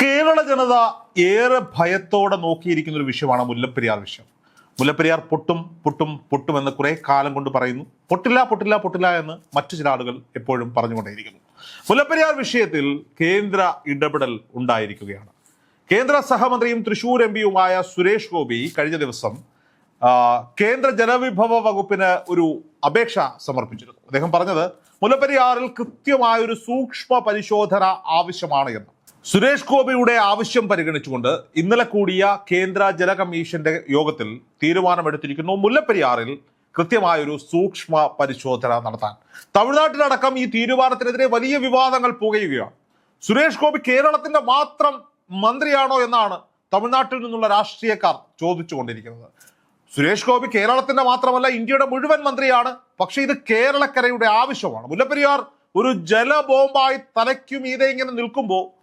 കേരള ജനത ഏറെ ഭയത്തോടെ നോക്കിയിരിക്കുന്ന ഒരു വിഷയമാണ് മുല്ലപ്പെരിയാർ വിഷയം. മുല്ലപ്പെരിയാർ പൊട്ടും പൊട്ടും പൊട്ടും എന്ന് കുറെ കാലം കൊണ്ട് പറയുന്നു. പൊട്ടില്ല പൊട്ടില്ല പൊട്ടില്ല എന്ന് മറ്റു ചില ആളുകൾ എപ്പോഴും പറഞ്ഞുകൊണ്ടേയിരിക്കുന്നു. മുല്ലപ്പെരിയാർ വിഷയത്തിൽ കേന്ദ്ര ഇടപെടൽ ഉണ്ടായിരിക്കുകയാണ്. കേന്ദ്ര സഹമന്ത്രിയും തൃശൂർ എം പിയുമായ സുരേഷ് ഗോപി കഴിഞ്ഞ ദിവസം കേന്ദ്ര ജലവിഭവ വകുപ്പിന് ഒരു അപേക്ഷ സമർപ്പിച്ചിരുന്നു. അദ്ദേഹം പറഞ്ഞത് മുല്ലപ്പെരിയാറിൽ കൃത്യമായൊരു സൂക്ഷ്മ പരിശോധന ആവശ്യമാണ് എന്ന്. സുരേഷ് ഗോപിയുടെ ആവശ്യം പരിഗണിച്ചുകൊണ്ട് ഇന്നലെ കൂടിയ കേന്ദ്ര ജല കമ്മീഷന്റെ യോഗത്തിൽ തീരുമാനമെടുത്തിരിക്കുന്നു. മുല്ലപ്പെരിയാറിൽ കൃത്യമായൊരു സൂക്ഷ്മ പരിശോധന നടത്താൻ. തമിഴ്നാട്ടിലടക്കം ഈ തീരുമാനത്തിനെതിരെ വലിയ വിവാദങ്ങൾ പുകയുകയാണ്. സുരേഷ് ഗോപി കേരളത്തിന്റെ മാത്രം മന്ത്രിയാണോ എന്നാണ് തമിഴ്നാട്ടിൽ നിന്നുള്ള രാഷ്ട്രീയക്കാർ ചോദിച്ചുകൊണ്ടിരിക്കുന്നത്. സുരേഷ് ഗോപി കേരളത്തിന്റെ മാത്രമല്ല ഇന്ത്യയുടെ മുഴുവൻ മന്ത്രിയാണ്. പക്ഷേ ഇത് കേരളക്കരയുടെ ആവശ്യമാണ്. മുല്ലപ്പെരിയാർ ഒരു ജലബോംബായി തലയ്ക്കുമീതെ ഇങ്ങനെ നിൽക്കുമ്പോൾ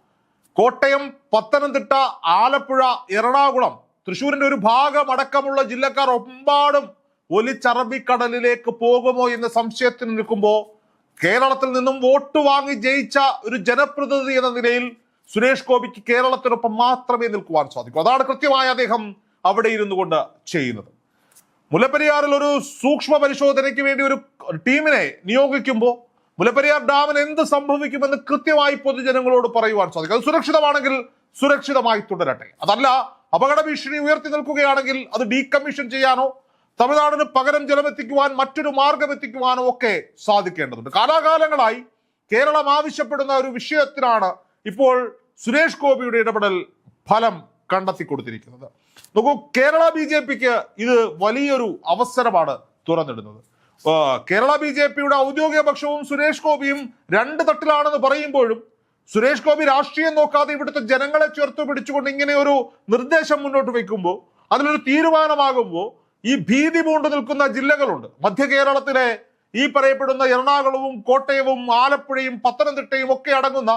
കോട്ടയം പത്തനംതിട്ട ആലപ്പുഴ എറണാകുളം തൃശ്ശൂരിന്റെ ഒരു ഭാഗം അടക്കമുള്ള ജില്ലക്കാർ ഒമ്പാടും ഒലിച്ചറബിക്കടലിലേക്ക് പോകുമോ എന്ന സംശയത്തിൽ നിൽക്കുമ്പോൾ കേരളത്തിൽ നിന്നും വോട്ട് വാങ്ങി ജയിച്ച ഒരു ജനപ്രതിനിധി എന്ന നിലയിൽ സുരേഷ് ഗോപിക്ക് കേരളത്തിനൊപ്പം മാത്രമേ നിൽക്കുവാൻ സാധിക്കൂ. അതാണ് കൃത്യമായി അദ്ദേഹം അവിടെ ഇരുന്നു കൊണ്ട് ചെയ്യുന്നത്. മുല്ലപ്പെരിയാറിൽ ഒരു സൂക്ഷ്മ പരിശോധനയ്ക്ക് വേണ്ടി ഒരു ടീമിനെ നിയോഗിക്കുമ്പോൾ മുല്ലപ്പെരിയാർ ഡാമിന് എന്ത് സംഭവിക്കുമെന്ന് കൃത്യമായി പൊതുജനങ്ങളോട് പറയുവാൻ സാധിക്കും. അത് സുരക്ഷിതമാണെങ്കിൽ സുരക്ഷിതമായി തുടരട്ടെ. അതല്ല അപകട ഭീഷണി ഉയർത്തി നിൽക്കുകയാണെങ്കിൽ അത് ഡീകമ്മീഷൻ ചെയ്യാനോ തമിഴ്നാടിന് പകരം ജലമെത്തിക്കുവാൻ മറ്റൊരു മാർഗം എത്തിക്കുവാനോ ഒക്കെ സാധിക്കേണ്ടതുണ്ട്. കാലാകാലങ്ങളായി കേരളം ആവശ്യപ്പെടുന്ന ഒരു വിഷയത്തിനാണ് ഇപ്പോൾ സുരേഷ് ഗോപിയുടെ ഇടപെടൽ ഫലം കണ്ടെത്തി കൊടുത്തിരിക്കുന്നത് നോക്കൂ കേരള ബി ജെ പിക്ക് ഇത് വലിയൊരു അവസരമാണ് തുറന്നിടുന്നത്. കേരള ബി ജെ പിയുടെ ഔദ്യോഗിക പക്ഷവും സുരേഷ് ഗോപിയും രണ്ട് തട്ടിലാണെന്ന് പറയുമ്പോഴും സുരേഷ് ഗോപി രാഷ്ട്രീയം നോക്കാതെ ഇവിടുത്തെ ജനങ്ങളെ ചേർത്ത് പിടിച്ചുകൊണ്ട് ഇങ്ങനെ ഒരു നിർദ്ദേശം മുന്നോട്ട് വെക്കുമ്പോൾ അതിലൊരു തീരുമാനമാകുമ്പോൾ ഈ ഭീതി പൂണ്ടു നിൽക്കുന്ന ജില്ലകളുണ്ട്. മധ്യ കേരളത്തിലെ ഈ പറയപ്പെടുന്ന എറണാകുളവും കോട്ടയവും ആലപ്പുഴയും പത്തനംതിട്ടയും ഒക്കെ അടങ്ങുന്ന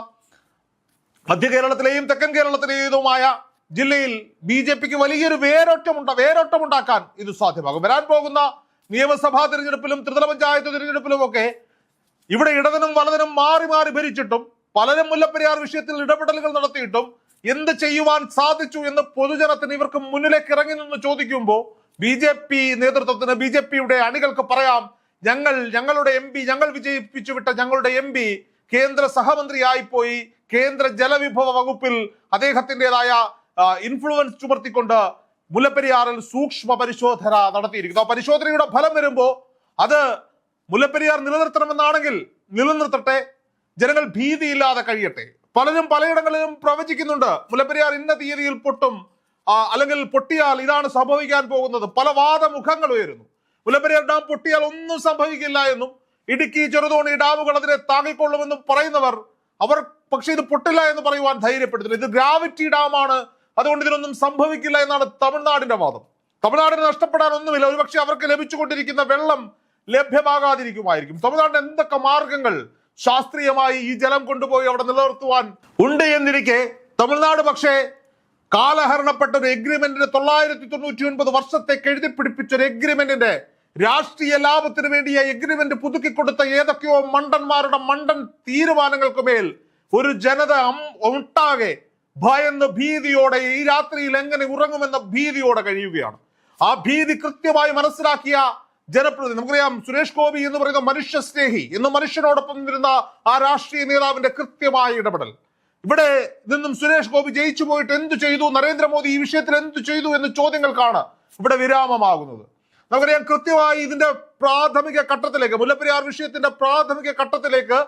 മധ്യ കേരളത്തിലെയും തെക്കൻ കേരളത്തിലേതുമായ ജില്ലയിൽ ബി ജെ പിക്ക് വലിയൊരു വേരോട്ടമുണ്ട വേരോട്ടമുണ്ടാക്കാൻ ഇത് സാധ്യമാകും. വരാൻ പോകുന്ന നിയമസഭാ തിരഞ്ഞെടുപ്പിലും ത്രിതല പഞ്ചായത്ത് തിരഞ്ഞെടുപ്പിലും ഒക്കെ ഇവിടെ ഇടതിനും വലതിനും മാറി മാറി ഭരിച്ചിട്ടും പലരും മുല്ലപ്പെരിയാർ വിഷയത്തിൽ ഇടപെടലുകൾ നടത്തിയിട്ടും എന്ത് ചെയ്യുവാൻ സാധിച്ചു എന്ന് പൊതുജനത്തിന് ഇവർക്ക് മുന്നിലേക്ക് ഇറങ്ങി നിന്ന് ചോദിക്കുമ്പോൾ ബി ജെ പി നേതൃത്വത്തിന് ബി ജെ പിയുടെ അണികൾക്ക് പറയാം ഞങ്ങൾ ഞങ്ങളുടെ എം പി ഞങ്ങൾ വിജയിപ്പിച്ചു വിട്ട ഞങ്ങളുടെ എം പി കേന്ദ്ര സഹമന്ത്രിയായി പോയി കേന്ദ്ര ജലവിഭവ വകുപ്പിൽ അദ്ദേഹത്തിന്റെതായ ഇൻഫ്ലുവൻസ് ചുമർത്തിക്കൊണ്ട് മുല്ലപ്പെരിയാറിൽ സൂക്ഷ്മ പരിശോധന നടത്തിയിരിക്കുന്നു. ആ പരിശോധനയുടെ ഫലം വരുമ്പോൾ അത് മുല്ലപ്പെരിയാർ നിലനിർത്തണമെന്നാണെങ്കിൽ നിലനിർത്തട്ടെ ജനങ്ങൾ ഭീതിയില്ലാതെ കഴിയട്ടെ. പലരും പലയിടങ്ങളിലും പ്രവചിക്കുന്നുണ്ട് മുല്ലപ്പെരിയാർ ഇന്ന തീയതിയിൽ പൊട്ടും അല്ലെങ്കിൽ പൊട്ടിയാൽ ഇതാണ് സംഭവിക്കാൻ പോകുന്നത്. പല വാദമുഖങ്ങൾ ഉയരുന്നു. മുല്ലപ്പെരിയാർ ഡാം പൊട്ടിയാൽ ഒന്നും സംഭവിക്കില്ല എന്നും ഇടുക്കി ചെറുതോണി ഡാമുകൾ അതിനെ താങ്ങിക്കൊള്ളുമെന്നും പറയുന്നവർ അവർ പക്ഷേ ഇത് പൊട്ടില്ല എന്ന് പറയുവാൻ ധൈര്യപ്പെടുത്തുന്നു ഇത് ഗ്രാവിറ്റി ഡാമാണ് അതുകൊണ്ട് ഇതിനൊന്നും സംഭവിക്കില്ല എന്നാണ് തമിഴ്നാടിന്റെ വാദം. തമിഴ്നാടിന് നഷ്ടപ്പെടാൻ ഒന്നുമില്ല ഒരുപക്ഷെ അവർക്ക് ലഭിച്ചുകൊണ്ടിരിക്കുന്ന വെള്ളം ലഭ്യമാകാതിരിക്കുമായിരിക്കും. തമിഴ്നാടിന് എന്തൊക്കെ മാർഗങ്ങൾ ശാസ്ത്രീയമായി ഈ ജലം കൊണ്ടുപോയി അവിടെ നിലനിർത്തുവാൻ ഉണ്ട് എന്നിരിക്കെ തമിഴ്നാട് പക്ഷേ കാലഹരണപ്പെട്ട ഒരു എഗ്രിമെന്റിന് തൊള്ളായിരത്തി തൊണ്ണൂറ്റി ഒൻപത് വർഷത്തേക്ക് എഴുതി പിടിപ്പിച്ച ഒരു എഗ്രിമെന്റിന്റെ രാഷ്ട്രീയ ലാഭത്തിന് വേണ്ടി ആ എഗ്രിമെന്റ് പുതുക്കിക്കൊടുത്ത ഏതൊക്കെയോ മണ്ടന്മാരുടെ മണ്ടൻ തീരുമാനങ്ങൾക്ക് മേൽ ഒരു ജനത ഒട്ടാകെ ഭയന്ന് ഭീതിയോടെ ഈ രാത്രിയിൽ എങ്ങനെ ഉറങ്ങുമെന്ന ഭീതിയോടെ കഴിയുകയാണ്. ആ ഭീതി കൃത്യമായി മനസ്സിലാക്കിയ ജനപ്രതിനിധി നമുക്കറിയാം സുരേഷ് ഗോപി എന്ന് പറയുന്ന മനുഷ്യ സ്നേഹി എന്ന് മനുഷ്യനോടൊപ്പം നിന്നിരുന്ന ആ രാഷ്ട്രീയ നേതാവിന്റെ കൃത്യമായ ഇടപെടൽ. ഇവിടെ നിന്നും സുരേഷ് ഗോപി ജയിച്ചു പോയിട്ട് എന്തു ചെയ്തു? നരേന്ദ്രമോദി ഈ വിഷയത്തിൽ എന്തു ചെയ്തു എന്ന ചോദ്യങ്ങൾക്കാണ് ഇവിടെ വിരാമമാകുന്നത്. നമുക്കറിയാം കൃത്യമായി ഇതിന്റെ പ്രാഥമിക ഘട്ടത്തിലേക്ക് മുല്ലപ്പെരിയാർ വിഷയത്തിന്റെ പ്രാഥമിക ഘട്ടത്തിലേക്ക്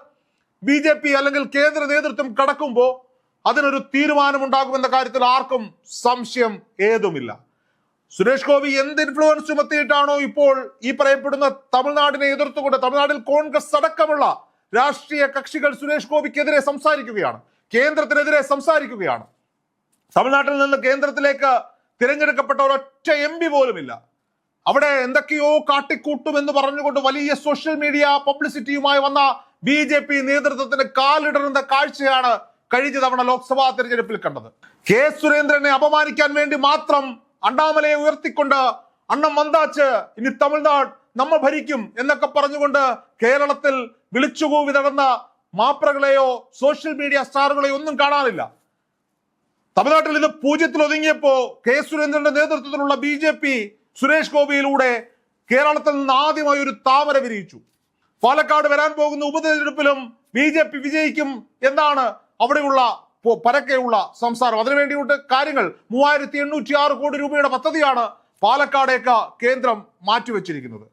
ബി അല്ലെങ്കിൽ കേന്ദ്ര നേതൃത്വം കടക്കുമ്പോൾ അതിനൊരു തീരുമാനമുണ്ടാകുമെന്ന കാര്യത്തിൽ ആർക്കും സംശയം ഏതുമില്ല. സുരേഷ് ഗോപി എന്ത് ഇൻഫ്ലുവൻസ് ചുമത്തിയിട്ടാണോ ഇപ്പോൾ ഈ പറയപ്പെടുന്ന തമിഴ്നാടിനെ എതിർത്തുകൊണ്ട് തമിഴ്നാട്ടിൽ കോൺഗ്രസ് അടക്കമുള്ള രാഷ്ട്രീയ കക്ഷികൾ സുരേഷ് ഗോപിക്കെതിരെ സംസാരിക്കുകയാണ്. കേന്ദ്രത്തിനെതിരെ സംസാരിക്കുകയാണ്. തമിഴ്നാട്ടിൽ നിന്ന് കേന്ദ്രത്തിലേക്ക് തിരഞ്ഞെടുക്കപ്പെട്ട ഒരൊറ്റ എം പി പോലുമില്ല. അവിടെ എന്തൊക്കെയോ കാട്ടിക്കൂട്ടുമെന്ന് പറഞ്ഞുകൊണ്ട് വലിയ സോഷ്യൽ മീഡിയ പബ്ലിസിറ്റിയുമായി വന്ന ബി നേതൃത്വത്തിന് കാലിടരുന്ന കാഴ്ചയാണ് കഴിഞ്ഞ തവണ ലോക്സഭാ തെരഞ്ഞെടുപ്പിൽ കണ്ടത്. കെ സുരേന്ദ്രനെ അപമാനിക്കാൻ വേണ്ടി മാത്രം അണ്ണാമലയെ ഉയർത്തിക്കൊണ്ട് അണ്ണം മന്ദാച്ച് ഇനി തമിഴ്നാട് നമ്മൾ ഭരിക്കും എന്നൊക്കെ പറഞ്ഞുകൊണ്ട് കേരളത്തിൽ വിളിച്ചുകൂവി നടന്ന മാപ്രകളെയോ സോഷ്യൽ മീഡിയ സ്റ്റാറുകളെയോ ഒന്നും കാണാനില്ല. തമിഴ്നാട്ടിൽ ഇത് പൂജ്യത്തിൽ ഒതുങ്ങിയപ്പോ കെ സുരേന്ദ്രന്റെ നേതൃത്വത്തിലുള്ള ബി ജെ പി സുരേഷ് ഗോപിയിലൂടെ കേരളത്തിൽ നിന്ന് ആദ്യമായി ഒരു താമര വിരിയിച്ചു. പാലക്കാട് വരാൻ പോകുന്ന ഉപതെരഞ്ഞെടുപ്പിലും ബി ജെ പി വിജയിക്കും എന്നാണ് അവിടെയുള്ള പരക്കെയുള്ള സംസാരം. അതിനുവേണ്ടിയിട്ട് കാര്യങ്ങൾ മൂവായിരത്തി എണ്ണൂറ്റി ആറ് കോടി രൂപയുടെ പദ്ധതിയാണ് പാലക്കാടേക്ക് കേന്ദ്രം മാറ്റിവെച്ചിരിക്കുന്നത്.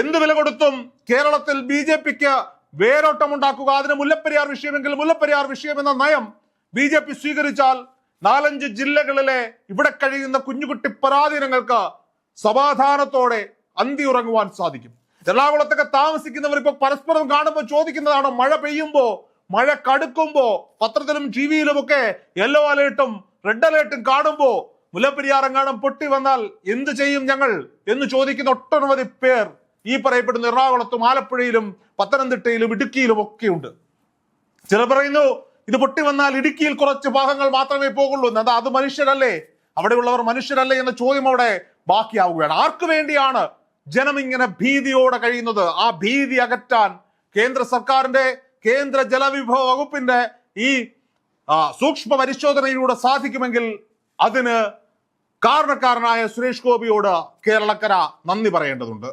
എന്ത് വില കൊടുത്തും കേരളത്തിൽ ബി ജെ പിക്ക് വേരോട്ടമുണ്ടാക്കുക. അതിന് മുല്ലപ്പെരിയാർ വിഷയമെങ്കിൽ മുല്ലപ്പെരിയാർ വിഷയം എന്ന നയം ബി ജെ പി സ്വീകരിച്ചാൽ നാലഞ്ച് ജില്ലകളിലെ ഇവിടെ കഴിയുന്ന കുഞ്ഞുകുട്ടി പരാധീനങ്ങൾക്ക് സമാധാനത്തോടെ ഉറങ്ങുവാൻ സാധിക്കും. എറണാകുളത്തൊക്കെ താമസിക്കുന്നവർ ഇപ്പൊ പരസ്പരം കാണുമ്പോൾ ചോദിക്കുന്നതാണ് മഴ പെയ്യുമ്പോ മഴ കടുക്കുമ്പോ പത്രത്തിലും ടി ഒക്കെ യെല്ലോ അലേർട്ടും റെഡ് അലേർട്ടും കാണുമ്പോ മുല്ലപ്പെരിയാർ പൊട്ടി വന്നാൽ എന്ത് ചെയ്യും ഞങ്ങൾ എന്ന് ചോദിക്കുന്ന ഒട്ടനവധി പേർ ഈ പറയപ്പെടുന്ന എറണാകുളത്തും ആലപ്പുഴയിലും പത്തനംതിട്ടയിലും ഇടുക്കിയിലും ഒക്കെയുണ്ട് ചിലർ പറയുന്നു ഇത് പൊട്ടി വന്നാൽ ഇടുക്കിയിൽ കുറച്ച് ഭാഗങ്ങൾ മാത്രമേ പോകുള്ളൂ. എന്നാൽ അത് മനുഷ്യരല്ലേ? അവിടെയുള്ളവർ മനുഷ്യരല്ലേ എന്ന ചോദ്യം അവിടെ ബാക്കിയാവുകയാണ്. ആർക്കു വേണ്ടിയാണ് ജനം ഇങ്ങനെ ഭീതിയോടെ കഴിയുന്നത്? ആ ഭീതി അകറ്റാൻ കേന്ദ്ര സർക്കാരിന്റെ കേന്ദ്ര ജലവിഭവ വകുപ്പിന്റെ ഈ സൂക്ഷ്മ പരിശോധനയിലൂടെ സാധിക്കുമെങ്കിൽ അതിന് കാരണക്കാരനായ സുരേഷ് ഗോപിയോട് കേരളക്കര നന്ദി പറയേണ്ടതുണ്ട്.